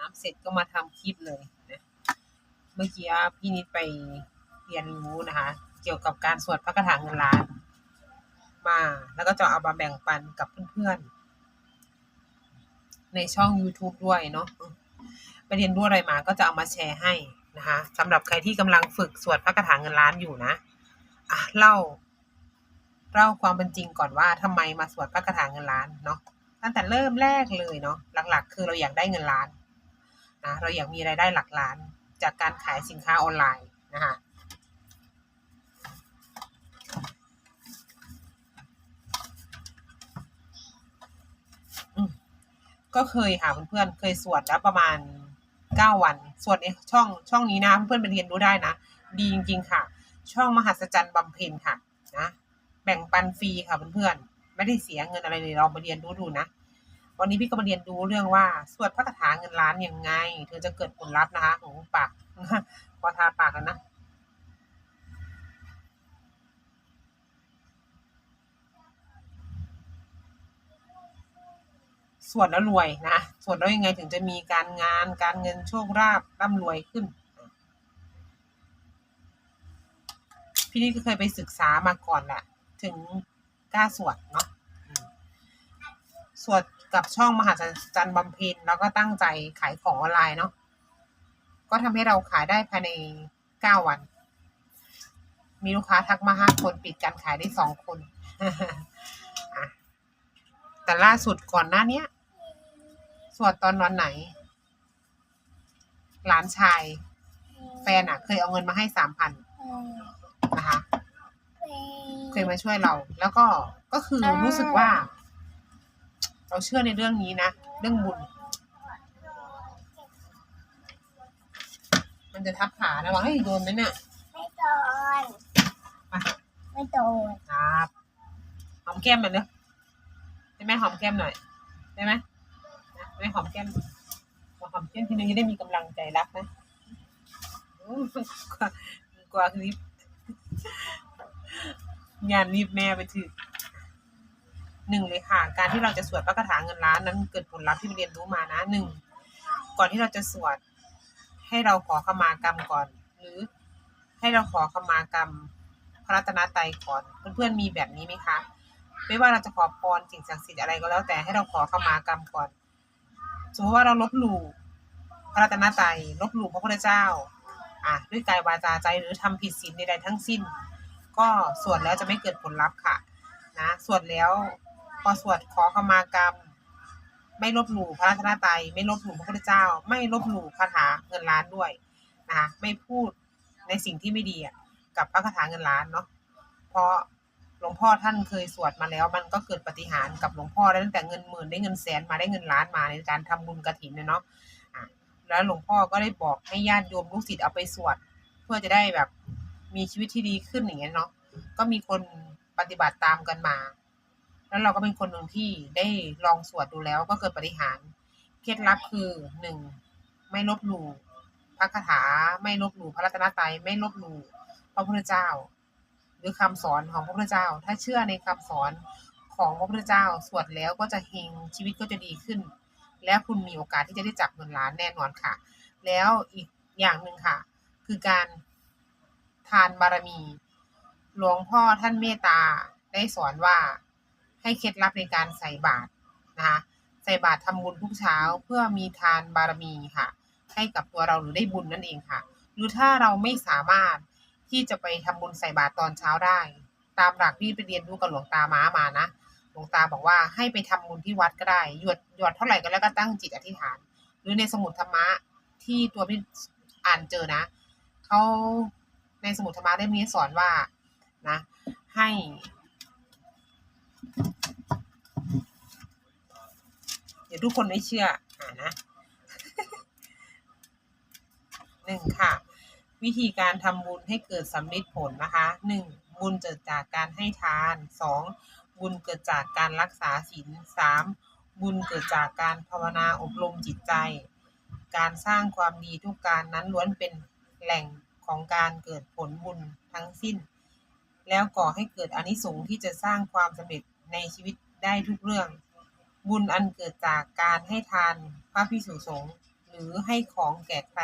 น้ำเสร็จก็มาทำคลิปเลยนะเมื่อกี้พี่นิดไปเรียนรู้นะคะ เกี่ยวกับการสวดพระคาถาเงินล้าน มาแล้วก็จะเอามาแบ่งปันกับเพื่อนๆ ในช่อง YouTube ด้วยเนาะไปเรียนรู้อะไรมาก็จะเอามาแชร์ให้นะคะสำหรับใครที่กำลังฝึกสวดพระคาถาเงินล้านอยู่นะอะเล่าเล่าความเป็นจริงก่อนว่าทำไมมาสวดพระคาถาเงินล้านเนาะตั้งแต่เริ่มแรกเลยเนาะหลักๆ คือเราอยากได้เงินล้าน นะเราอยากมีรายได้หลักล้าน จากการขายสินค้าออนไลน์นะคะก็เคยค่ะเพื่อนๆเคยสวดแล้วประมาณเก้าวัน สวดในช่องช่องนี้นะเพื่อนๆไปเรียนรู้ได้นะ ดีจริงๆค่ะ ช่องมหัศจรรย์บำเพ็ญค่ะนะแบ่งปันฟรีค่ะเพื่อนๆไม่ได้เสียเงินอะไรเลยลองมาเรียนรู้ดูนะ วันนี้พี่ก็มาเรียนรู้เรื่องว่า สวดพระคาถาเงินล้านยังไงเธอจะเกิดผลลัพธ์นะคะของปากพอทาปากกันนะสวดแล้วรวยนะสวดแล้วยังไงถึงจะมีการงานการเงินโชคลาภร่ำรวยขึ้น พี่นี่ก็เคยไปศึกษามาก่อนแหละถึงกล้าสวดเนาะ สวดกับช่องมหาจันบำเพ็ญแล้วก็ตั้งใจขายของออนไลน์เนาะก็ทำให้เราขายได้ภายในเก้าวัน มีลูกค้าทักมาห้าคนปิดการขายได้สองคนอะแต่ล่าสุดก่อนหน้าเนี้ยสวดตอนวันไหน หลานชาย แฟนอะเคยเอาเงินมาให้สามพันนะคะ เคยมาช่วยเรา แล้วก็ก็คือรู้สึกว่า เราเชื่อในเรื่องนี้นะ เรื่องบุญ มันจะทับขานะว่าให้ยโดนไหมเนี่ยไม่โดนมาไม่โดนครับหอมแก้มหน่อยเนอะได้ไหมหอมแก้มหน่อยได้ไหมนะไม่หอมแก้มมาหอมแก้มทีนึงจะได้มีกำลังใจรักนะอู้กลัวกลัวรีบงานรีบแม่ไปถึง หนึ่งเลยค่ะ การที่เราจะสวดพระคาถาเงินล้านนั้นเกิดผลลัพธ์ที่เรียนรู้มานะหนึ่งก่อนที่เราจะสวด ให้เราขอขมากรรมก่อน หรือให้เราขอขมากรรมพระรัตนตรัยก่อนเพื่อนๆมีแบบนี้ไหมคะ ไม่ว่าเราจะขอพรสิ่งศักดิ์สิทธิ์อะไรก็แล้วแต่ให้เราขอขมากรรมก่อนสมมติว่าเราลบหลู่พระรัตนตรัยลบหลู่พระพุทธเจ้าอะด้วยกายวาจาใจหรือทำผิดศีลใดๆทั้งสิ้น ก็สวดแล้วจะไม่เกิดผลลัพธ์ค่ะ นะสวดแล้ว พอสวดขอขมากรรม ไม่ลบหลู่พระรัตนตรัยไม่ลบหลู่พระพุทธเจ้า ไม่ลบหลู่คาถาเงินล้านด้วยนะคะไม่พูดในสิ่งที่ไม่ดีกับพระคาถาเงินล้านเนาะเพราะหลวงพ่อท่านเคยสวดมาแล้ว มันก็เกิดปฏิหารกับหลวงพ่อได้ตั้งแต่เงินหมื่นได้เงินแสนมาได้เงินล้านมาในการทำบุญกระถินเนาะะแล้วหลวงพ่อก็ได้บอกให้ญาติโยมลูกศิษย์เอาไปสวด เพื่อจะได้แบบมีชีวิตที่ดีขึ้นอย่างเงี้ยเนาะก็มีคนปฏิบัติตามกันมา แล้วเราก็เป็นคนหนึ่งที่ได้ลองสวดดูแล้วก็เกิดปฏิหารเคล็ดลับคือหนึ่งไม่ลบหลู่พระคาถาไม่ลบหลู่พระรัตนตรัยไม่ลบหลู่พระพุทธเจ้า หรือคำสอนของพระพุทธเจ้า ถ้าเชื่อในคำสอนของพระพุทธเจ้าสวดแล้วก็จะเฮงชีวิตก็จะดีขึ้น และคุณมีโอกาสที่จะได้จับเงินล้านแน่นอนค่ะ แล้วอีกอย่างหนึ่งค่ะ คือการทานบารมี หลวงพ่อท่านเมตตาได้สอนว่า ให้เคล็ดลับในการใส่บาตรนะคะใส่บาตรทำบุญทุกเช้าเพื่อมีทานบารมีค่ะ ให้กับตัวเราหรือได้บุญนั่นเองค่ะ หรือถ้าเราไม่สามารถที่จะไปทำบุญใส่บาตรตอนเช้าได้ ตามหลักที่ไปเรียนรู้กับหลวงตาม้ามานะหลวงตาบอกว่าให้ไปทำบุญที่วัดก็ได้หยดหยดเท่าไหร่ก็แล้วก็ตั้งจิตอธิษฐาน หรือในสมุดธรรมะที่ตัวพี่อ่านเจอนะเขาในสมุดธรรมะได้มีสอนว่านะ ให้ เดี๋ยวทุกคนไม่เชื่ออ่านะหนึ่งค่ะ วิธีการทำบุญให้เกิดสำลิดผลนะคะหนึ่งบุญเกิดจากการให้ทานสองบุญเกิดจากการรักษาศีลสามบุญเกิดจากการภาวนาอบรมจิตใจ การสร้างความดีทุกการนั้นล้วนเป็นแหล่งของการเกิดผลบุญทั้งสิ้น แล้วก่อให้เกิดอนิสงส์ที่จะสร้างความสำเร็จในชีวิตได้ทุกเรื่อง บุญอันเกิดจากการให้ทานพระพิสุสงฆ์หรือรือให้ของแก่ใคร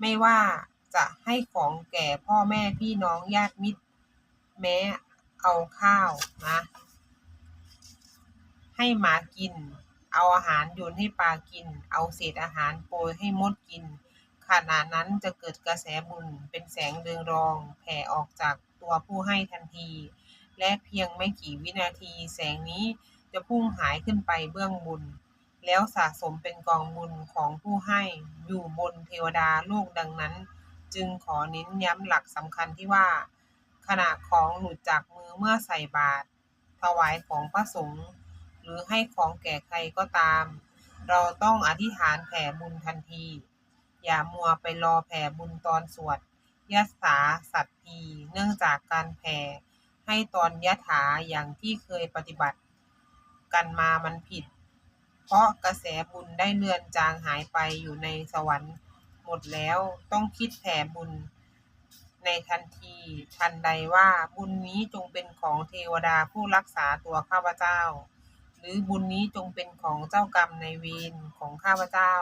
ไม่ว่าจะให้ของแก่พ่อแม่พี่น้องญาติมิตร แม้เอาข้าวนะให้หมากิน เอาอาหารโยนให้ปลากิน เอาเศษอาหารโปรยให้มดกิน ขณะนั้นจะเกิดกระแสบุญเป็นแสงเรืองรอง แผ่ออกจากตัวผู้ให้ทันที และเพียงไม่กี่วินาทีแสงนี้ จะพุ่งหายขึ้นไปเบื้องบนแล้วสะสมเป็นกองบุญของผู้ให้อยู่บนเทวดาโลกดังนั้น จึงขอเน้นย้ำหลักสำคัญที่ว่า ขณะของหลุดจากมือเมื่อใส่บาตรถวายของพระสงฆ์หรือให้ของแก่ใครก็ตาม เราต้องอธิษฐานแผ่บุญทันที อย่ามัวไปรอแผ่บุญตอนสวดยัสาสัตพีเนื่องจากการแผ่ให้ตอนยะถาอย่างที่เคยปฏิบัติ กันมามันผิด เพราะกระแสบุญได้เลือนจางหายไปอยู่ในสวรรค์หมดแล้วต้องคิดแผ่บุญ ในทันทีทันใดว่าบุญนี้จงเป็นของเทวดาผู้รักษาตัวข้าพเจ้า หรือบุญนี้จงเป็นของเจ้ากรรมในเวรของข้าพเจ้า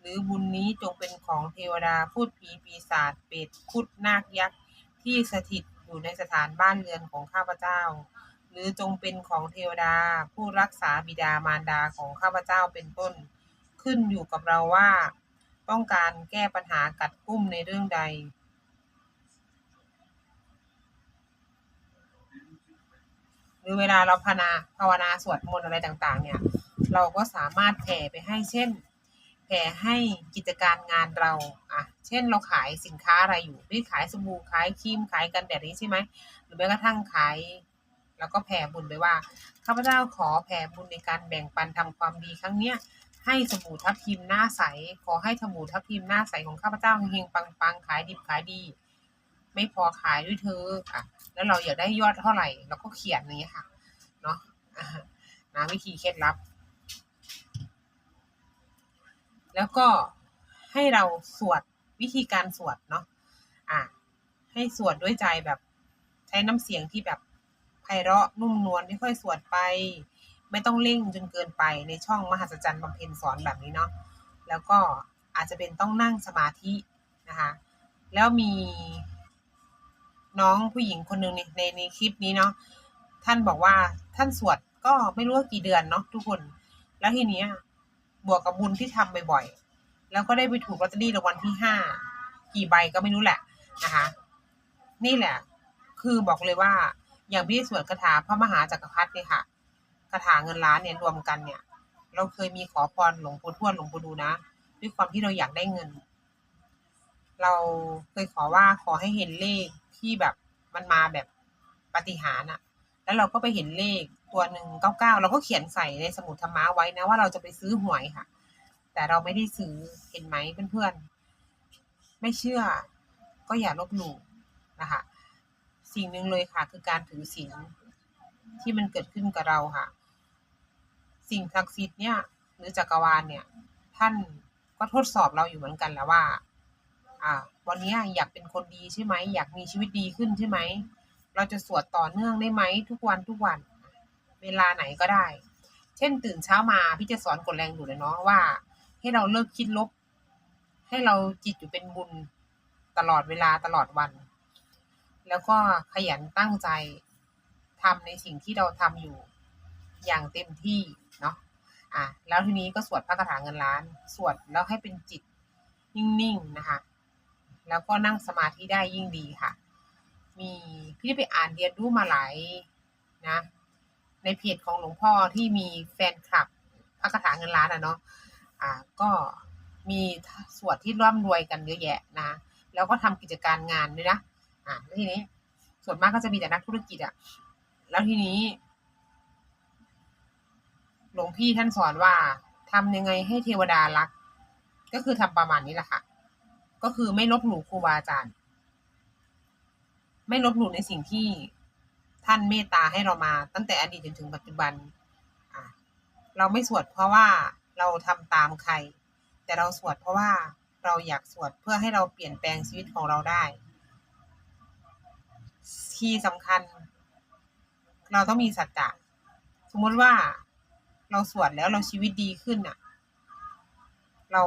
หรือบุญนี้จงเป็นของเทวดาพูดผีปีศาจเปรตคุดนาคยักษ์ที่สถิตอยู่ในสถานบ้านเรือนของข้าพเจ้า หรือจงเป็นของเทวดา ผู้รักษาบิดามารดาของข้าพเจ้าเป็นต้น ขึ้นอยู่กับเราว่า ต้องการแก้ปัญหากัดกุ้มในเรื่องใด หรือเวลาเราภาวนาภาวนาสวดมนต์อะไรต่าง ๆ เนี่ย เราก็สามารถแผ่ไปให้เช่น แผ่ให้กิจการงานเราอะเช่นเราขายสินค้าอะไรอยู่ที่ขายสบู่ขายครีมขายกันแดดนี้ใช่ไหมหรือแม้กระทั่งขาย แล้วก็แผ่บุญไปว่าข้าพเจ้าขอแผ่บุญในการแบ่งปันทำความดีครั้งเนี้ยให้สบู่ทับทิมหน้าใส ขอให้สบู่ทับทิมหน้าใสของข้าพเจ้าเฮงปังๆขายดิบขายดี ไม่พอขายด้วยเธออะแล้วเราอยากได้ยอดเท่าไหร่เราก็เขียนอย่างนี้ค่ะเนาะนะวิธีเคล็ดลับ แล้วก็ให้เราสวดวิธีการสวดเนาะอะให้สวดด้วยใจแบบใช้น้ำเสียงที่แบบ ไพเราะนุ่มนวลค่อยๆสวดไป ไม่ต้องเร่งจนเกินไปในช่องมหัศจรรย์บำเพ็ญสอนแบบนี้เนาะแล้วก็อาจจะเป็นต้องนั่งสมาธินะคะแล้วมีน้องผู้หญิงคนหนึ่งในในในคลิปนี้เนาะท่านบอกว่าท่านสวดก็ไม่รู้ว่ากี่เดือนเนาะทุกคน แล้วทีเนี้ยบวกกับบุญที่ทำบ่อยๆแล้วก็ได้ไปถูกลอตเตอรี่รางวัลที่ห้ากี่ใบก็ไม่รู้แหละนะคะนี่แหละ คือบอกเลยว่า อย่างพี่สวดคาถาพระมหาจักรพรรดิเนี่ยค่ะคาถาเงินล้านเนี่ยรวมกันเนี่ย เราเคยมีขอพรหลวงปู่ทวดหลวงปู่ดูนะด้วยความที่เราอยากได้เงิน เราเคยขอว่าขอให้เห็นเลขที่แบบมันมาแบบปฏิหารอะแล้วเราก็ไปเห็นเลขตัวหนึ่งเก้าเก้าเราก็เขียนใส่ในสมุดธรรมะไว้นะว่าเราจะไปซื้อหวยค่ะ แต่เราไม่ได้ซื้อเห็นไหมเพื่อนๆไม่เชื่อ ก็อย่าลบหลู่นะคะ สิ่งหนึ่งเลยค่ะ คือการถือศีลที่มันเกิดขึ้นกับเราค่ะ สิ่งศักดิ์สิทธิ์เนี่ย หรือจักรวาลเนี่ย ท่านก็ทดสอบเราอยู่เหมือนกันแล้วว่า อ่า วันนี้อยากเป็นคนดีใช่ไหมอยากมีชีวิตดีขึ้นใช่ไหมเราจะสวดต่อเนื่องได้ไหมทุกวันทุกวัน เวลาไหนก็ได้ เช่นตื่นเช้ามาพี่จะสอนกดแรงดูเลยเนาะว่า ให้เราเลิกคิดลบ ให้เราจิตอยู่เป็นบุญตลอดเวลาตลอดวัน แล้วก็ขยันตั้งใจทำในสิ่งที่เราทำอยู่อย่างเต็มที่เนาะอะแล้วทีนี้ก็สวดพระคาถาเงินล้าน สวดแล้วให้เป็นจิตนิ่งๆนะคะ แล้วก็นั่งสมาธิได้ยิ่งดีค่ะ มีพี่ได้ไปอ่านเรียนรู้มาหลายนะ ในเพจของหลวงพ่อที่มีแฟนคลับพระคาถาเงินล้านอะเนาะอ่าก็มีสวดที่ร่ำรวยกันเยอะแยะนะ แล้วก็ทำกิจการงานด้วยนะ อ่าทีนี้ ส่วนมากก็จะมีแต่นักธุรกิจอะแล้วทีนี้หลวงพี่ท่านสอนว่าทำยังไงให้เทวดารัก ก็คือทำประมาณนี้แหละค่ะ ก็คือไม่ลบหลู่ครูบาอาจารย์ ไม่ลบหลู่ในสิ่งที่ท่านเมตตาให้เรามา ตั้งแต่อดีตจนถึงปัจจุบันอะเราไม่สวดเพราะว่าเราทำตามใคร แต่เราสวดเพราะว่าเราอยากสวดเพื่อให้เราเปลี่ยนแปลงชีวิตของเราได้ ที่สำคัญ เราต้องมีสัจจะสมมติว่าเราสวดแล้วเราชีวิตดีขึ้นอะ เรา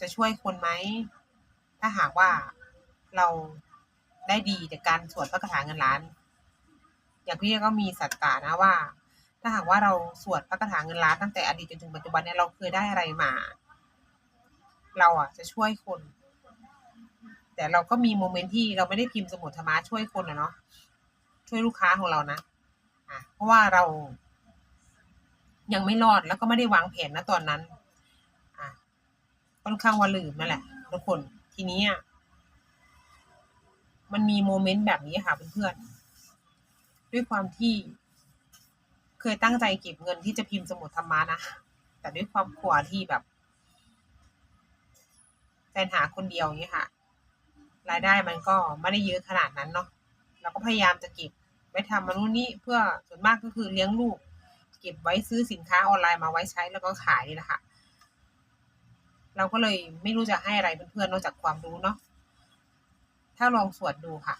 จะช่วยคนไหม ถ้าหากว่าเราได้ดีจากการสวดพระคาถาเงินล้าน อย่างพี่ก็มีสัจจะนะว่า ถ้าหากว่าเราสวดพระคาถาเงินล้านตั้งแต่อดีตจนถึงปัจจุบันเนี่ยเราเคยได้อะไรมา เราอะจะช่วยคน แต่เราก็มีโมเมนต์ที่เราไม่ได้พิมพ์สมุดธรรมะช่วยคนอะเนาะช่วยลูกค้าของเรานะอะเพราะว่าเรา ยังไม่รอดแล้วก็ไม่ได้วางแผนนะตอนนั้น อะค่อนข้างว่าลืมนั่นแหละทุกคนทีนี้มันมีโมเมนต์แบบนี้ค่ะเพื่อนๆด้วยความที่เคยตั้งใจเก็บเงินที่จะพิมพ์สมุดธรรมะนะแต่ด้วยความขวที่แบบแฟนหาคนเดียวอย่างนี้ค่ะ รายได้มันก็ไม่ได้เยอะขนาดนั้นเนาะเราก็พยายามจะเก็บไว้ทำมานู่นนี่เพื่อส่วนมากก็คือเลี้ยงลูก เก็บไว้ซื้อสินค้าออนไลน์มาไว้ใช้แล้วก็ขายนี่แหละค่ะเราก็เลยไม่รู้จะให้อะไรเพื่อนๆนอกจากความรู้เนาะถ้าลองสวดดูค่ะ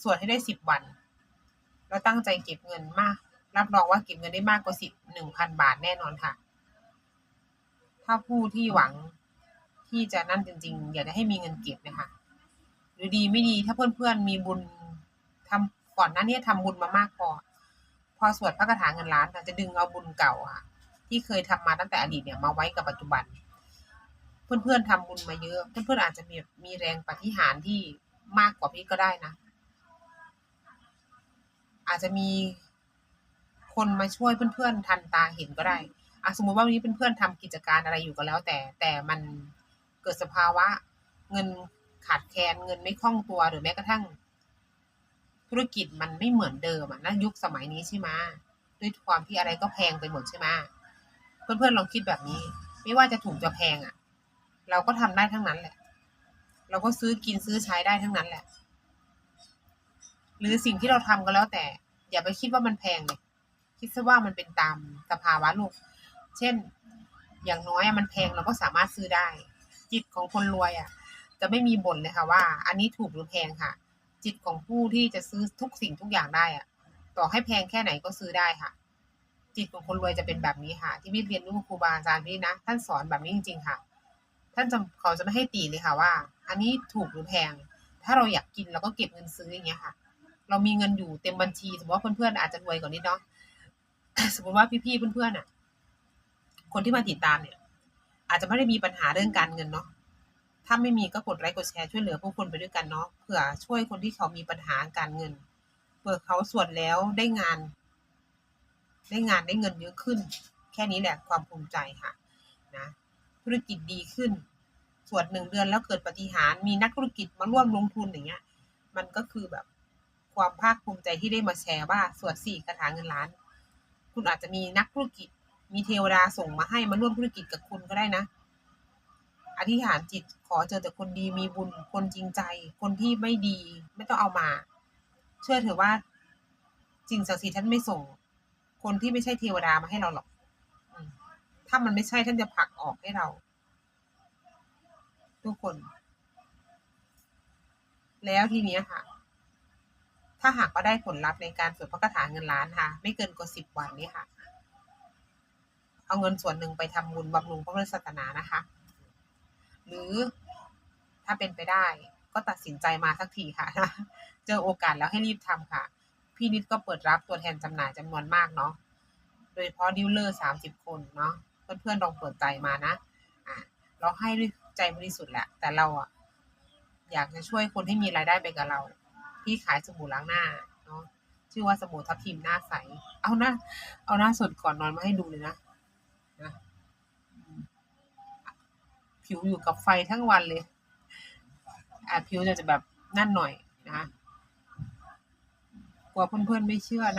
สวดให้ได้สิบวันแล้วตั้งใจเก็บเงินมาก รับรองว่าเก็บเงินได้มากกว่าสิบหนึ่งพันบาทแน่นอนค่ะ ถ้าผู้ที่หวังที่จะนั่นจริง ๆ อยากจะให้มีเงินเก็บนะคะ รือดีไม่ดีถ้าเพื่อนๆมีบุญทำก่อนหน้านี้ทำบุญมามากพอพอสวดพระคาถาเงินล้านจะดึงเอาบุญเก่าค่ะ ที่เคยทำมาตั้งแต่อดีตเนี่ยมาไว้กับปัจจุบัน เพื่อนๆทำบุญมาเยอะ เพื่อนๆอาจจะมีมีแรงปฏิหารที่มากกว่าพี่ก็ได้นะ อาจจะมีคนมาช่วยเพื่อนๆทันตาเห็นก็ได้อะสมมติว่าวันนี้เพื่อนๆทำกิจการอะไรอยู่ก็แล้ว แต่แต่มันเกิดสภาวะเงิน ขาดแคลนเงินไม่คล่องตัวหรือแม้กระทั่ง ธุรกิจมันไม่เหมือนเดิมอะนะยุคสมัยนี้ใช่ไหมด้วยความที่อะไรก็แพงไปหมดใช่ไหมเพื่อนๆลองคิดแบบนี้ ไม่ว่าจะถูกจะแพงอะเราก็ทำได้ทั้งนั้นแหละ เราก็ซื้อกินซื้อใช้ได้ทั้งนั้นแหละ หรือสิ่งที่เราทำก็แล้วแต่ อย่าไปคิดว่ามันแพงเลยคิดซะว่ามันเป็นตามสภาวะโลกเช่น อย่างน้อยมันแพงเราก็สามารถซื้อได้ จิตของคนรวยอะ จะไม่มีบ่นเลยค่ะว่า อันนี้ถูกหรือแพงค่ะ จิตของผู้ที่จะซื้อทุกสิ่งทุกอย่างได้อะต่อให้แพงแค่ไหนก็ซื้อได้ค่ะ จิตของคนรวยจะเป็นแบบนี้ค่ะ ที่พี่เรียนรู้ครูบาอาจารย์พี่นะท่านสอนแบบนี้จริง ๆ ค่ะ ท่านจะเขาจะไม่ให้ตีเลยค่ะว่า อันนี้ถูกหรือแพง ถ้าเราอยากกินเราก็เก็บเงินซื้ออย่างเงี้ยค่ะ เรามีเงินอยู่เต็มบัญชี สมมติว่าเพื่อนๆอาจจะรวยกว่านี้เนาะสมมติว่าพี่ๆเพื่อนๆอะ คนที่มาติดตามเนี่ย อาจจะไม่ได้มีปัญหาเรื่องการเงินเนาะ ถ้าไม่มีก็กดไลค์กดแชร์ช่วยเหลือผู้คนไปด้วยกันเนาะเผื่อช่วยคนที่เขามีปัญหาการเงินเผื่อเขาส่วนแล้วได้งาน ได้งานได้เงินเยอะขึ้น แค่นี้แหละความภูมิใจค่ะนะธุรกิจดีขึ้นส่วนหนึ่งเดือนแล้วเกิดปฏิหารมีนักธุรกิจมาร่วมลงทุนอย่างเงี้ย มันก็คือแบบความภาคภูมิใจที่ได้มาแชร์ว่าสวดสี่คาถาเงินล้าน คุณอาจจะมีนักธุรกิจ มีเทวดาส่งมาให้มาร่วมธุรกิจกับคุณก็ได้นะ อธิษฐานจิต ขอเจอแต่คนดีมีบุญคนจริงใจ คนที่ไม่ดีไม่ต้องเอามา เชื่อเถอะว่าสิ่งศักดิ์สิทธิ์ท่านไม่ส่ง คนที่ไม่ใช่เทวดามาให้เราหรอกถ้ามันไม่ใช่ท่านจะผลักออกให้เรา ทุกคน แล้วทีนี้ค่ะ ถ้าหากว่าได้ผลลัพธ์ในการสวดพระคาถาเงินล้านค่ะ ไม่เกินกว่าสิบวันนี้ค่ะ เอาเงินส่วนหนึ่งไปทำบุญบำรุงพระพุทธศาสนานะคะ หรือ ถ้าเป็นไปได้ ก็ตัดสินใจมาสักทีค่ะ เจอโอกาสแล้วให้รีบทำค่ะ พี่นิดก็เปิดรับตัวแทนจำหน่ายจำนวนมากเนาะ โดยเฉพาะดีลเลอร์สามสิบคนเนาะ เพื่อนๆลองเปิดใจมานะ อะ เราให้ด้วยใจบริสุทธิ์แหละ แต่เราอะอยากจะช่วยคนให้มีรายได้ไปกับเรา พี่ขายสบู่ล้างหน้าเนาะ ชื่อว่าสบู่ทับทิมหน้าใส เอาหน้า เอาหน้าสดก่อนนอนมาให้ดูเลยนะ นะผิวอยู่กับไฟทั้งวันเลย ผิวจะจะแบบนั่นหน่อยนะกลัวเพื่อนๆไม่เชื่อนะ